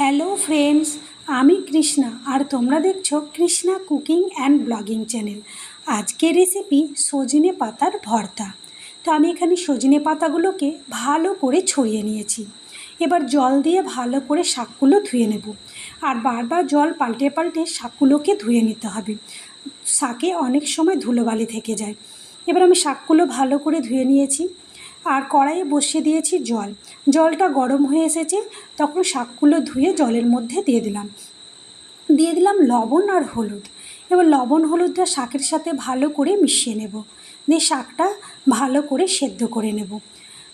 Hello friends আমি কৃষ্ণা আর তোমরা দেখছ Krishna cooking and blogging channel. আজকের রেসিপি সজনে পাতার ভর্তা। তো আমি এখানে সজনে পাতাগুলোকে ভালো করে ছড়িয়ে নিয়েছি। এবার জল দিয়ে ভালো করে শাকগুলো ধুয়ে নেব। আর বারবার জল পাল্টে পাল্টে শাকগুলোকে ধুয়ে নিতে হবে। শাকে অনেক সময় ধুলোবালি থেকে যায়। এবার আমি শাকগুলো ভালো করে ধুয়ে নিয়েছি। আর কড়াইয়ে বসিয়ে দিয়েছি জল। জলটা গরম হয়ে এসেছে, তখন শাকগুলো ধুয়ে জলের মধ্যে দিয়ে দিলাম। দিয়ে দিলাম লবণ আর হলুদ। এবার লবণ হলুদটা শাকের সাথে ভালো করে মিশিয়ে নেব। দিয়ে শাকটা ভালো করে সেদ্ধ করে নেব।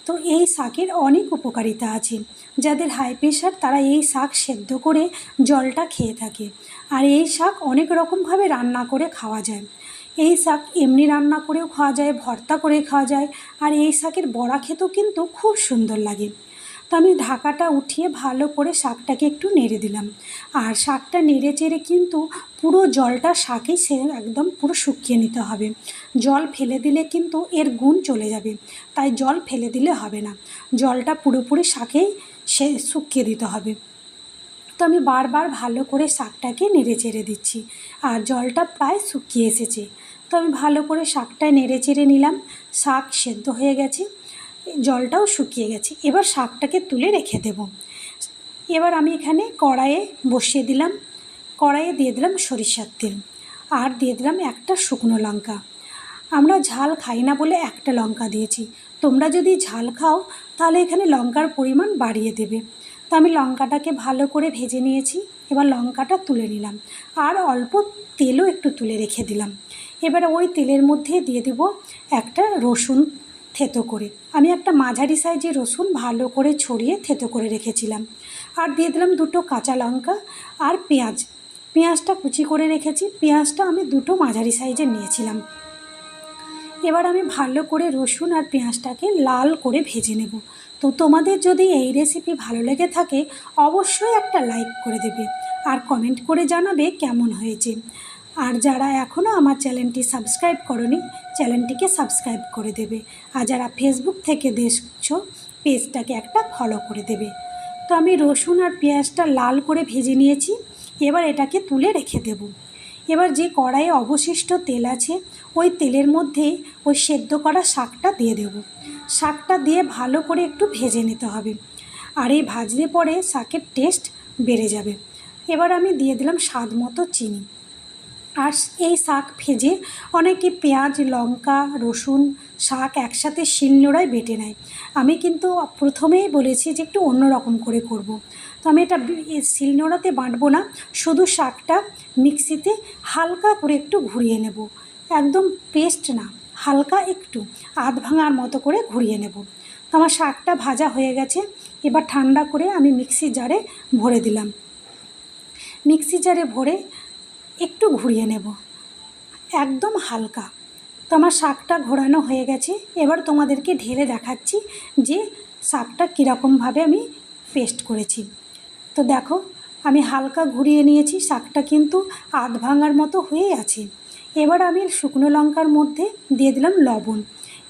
তো এই শাকের অনেক উপকারিতা আছে। যাদের হাই প্রেশার তারা এই শাক সেদ্ধ করে জলটা খেয়ে থাকে। আর এই শাক অনেক রকমভাবে রান্না করে খাওয়া যায়। এই শাক এমনি রান্না করেও খাওয়া যায়, ভর্তা করে খাওয়া যায়, আর এই শাকের বড়া খেতেও কিন্তু খুব সুন্দর লাগে। তো আমি ঢাকাটা উঠিয়ে ভালো করে শাকটাকে একটু নেড়ে দিলাম। আর শাকটা নেড়ে চেড়ে কিন্তু পুরো জলটা শাকেই সে একদম পুরো শুকিয়ে নিতে হবে। জল ফেলে দিলে কিন্তু এর গুণ চলে যাবে। তাই জল ফেলে দিলে হবে না। জলটা পুরোপুরি শাকেই সে শুকিয়ে দিতে হবে। তো আমি বারবার ভালো করে শাকটাকে নেড়ে চেড়ে দিচ্ছি আর জলটা প্রায় শুকিয়ে এসেছে। তো আমি ভালো করে শাকটা নেড়ে চেড়ে নিলাম, শাক সেদ্ধ হয়ে গেছে, জলটাও শুকিয়ে গেছে। এবার শাকটাকে তুলে রেখে দেব। এবার আমি এখানে কড়াইয়ে বসিয়ে দিলাম, কড়াইয়ে দিয়ে দিলাম সরিষার তেল আর দিয়ে দিলাম একটা শুকনো লঙ্কা। আমরা ঝাল খাই না বলে একটা লঙ্কা দিয়েছি। তোমরা যদি ঝাল খাও তাহলে এখানে লঙ্কার পরিমাণ বাড়িয়ে দেবে। তো আমি লঙ্কাটাকে ভালো করে ভেজে নিয়েছি। এবার লঙ্কাটা তুলে নিলাম। আর অল্প তেলও একটু তুলে রেখে দিলাম। এবার ওই তেলের মধ্যে দিয়ে দেব একটা রসুন থেতো করে। আমি একটা মাঝারি সাইজের রসুন ভালো করে ছড়িয়ে থেতো করে রেখেছিলাম। আর দিয়ে দিলাম দুটো কাঁচা লঙ্কা আর পেঁয়াজ। পেঁয়াজটা কুচি করে রেখেছি। পেঁয়াজটা আমি দুটো মাঝারি সাইজের নিয়েছিলাম। এবার আমি ভালো করে রসুন আর পেঁয়াজটাকে লাল করে ভেজে নেব। তো তোমাদের যদি এই রেসিপি ভালো লেগে থাকে, অবশ্যই একটা লাইক করে দেবে আর কমেন্ট করে জানাবে কেমন হয়েছে। আর যারা এখনও আমার চ্যানেলটি সাবস্ক্রাইব করনি চ্যানেলটিকে সাবস্ক্রাইব করে দেবে। আর যারা ফেসবুক থেকে দেখছ পেজটাকে একটা ফলো করে দেবে। তো আমি রসুন আর পেঁয়াজটা লাল করে ভেজে নিয়েছি, এবার এটাকে তুলে রেখে দেব। এবার যে কড়াইয়ে অবশিষ্ট তেল আছে, ওই তেলের মধ্যে ওই সেদ্ধ করা শাকটা দিয়ে দেব। শাকটা দিয়ে ভালো করে একটু ভেজে নিতে হবে। আর এই ভাজলে পরে শাকের টেস্ট বেড়ে যাবে। এবার আমি দিয়ে দিলাম স্বাদ মতো চিনি। আর এই শাক ভেজে অনেকে পেঁয়াজ, লঙ্কা, রসুন, শাক একসাথে শিলনোড়ায় বেটে নেয়। আমি কিন্তু প্রথমেই বলেছি যে একটু অন্য রকম করে করব। তো আমি এটা শিলনোড়াতে বাঁটবো না, শুধু শাকটা মিক্সিতে হালকা করে একটু ঘুরিয়ে নেব। একদম পেস্ট না। হালকা একটু আধ ভাঙার মতো করে ঘুরিয়ে নেব। তো আমার শাকটা ভাজা হয়ে গেছে, এবার ঠান্ডা করে আমি মিক্সি জারে ভরে দিলাম। মিক্সি জারে ভরে একটু ঘুরিয়ে নেব। একদম হালকা। তো আমার শাকটা ঘোরানো হয়ে গেছে, এবার তোমাদেরকে ঢেলে দেখাচ্ছি যে শাকটা কীরকমভাবে আমি পেস্ট করেছি। তো দেখো, আমি হালকা ঘুরিয়ে নিয়েছি, শাকটা কিন্তু আধ ভাঙার মতো হয়েই আছে। এবার আমি শুকনো লঙ্কার মধ্যে দিয়ে দিলাম লবণ।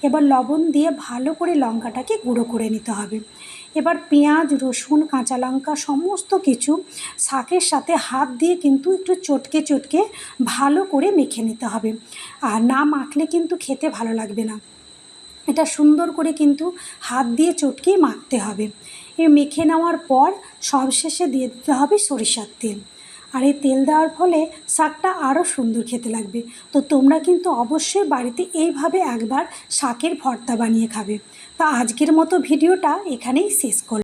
এবার লবণ দিয়ে ভালো করে লঙ্কাটাকে গুঁড়ো করে নিতে হবে। এবার পেঁয়াজ, রসুন, কাঁচা লঙ্কা সমস্ত কিছু শাকের সাথে হাত দিয়ে কিন্তু একটু চটকে চটকে ভালো করে মেখে নিতে হবে। আর না মাখলে কিন্তু খেতে ভালো লাগবে না। এটা সুন্দর করে কিন্তু হাত দিয়ে চটকে মাখতে হবে। এ মেখে নেওয়ার পর সবশেষে দিয়ে দিতে হবে সরিষার তেল। আর এই তেল দেওয়ার ফলে শাকটা আরও সুন্দর খেতে লাগবে। তো তোমরা কিন্তু অবশ্যই বাড়িতে এইভাবে একবার শাকের ভর্তা বানিয়ে খাবে। তা আজকের মতো ভিডিওটা এখানেই শেষ করলাম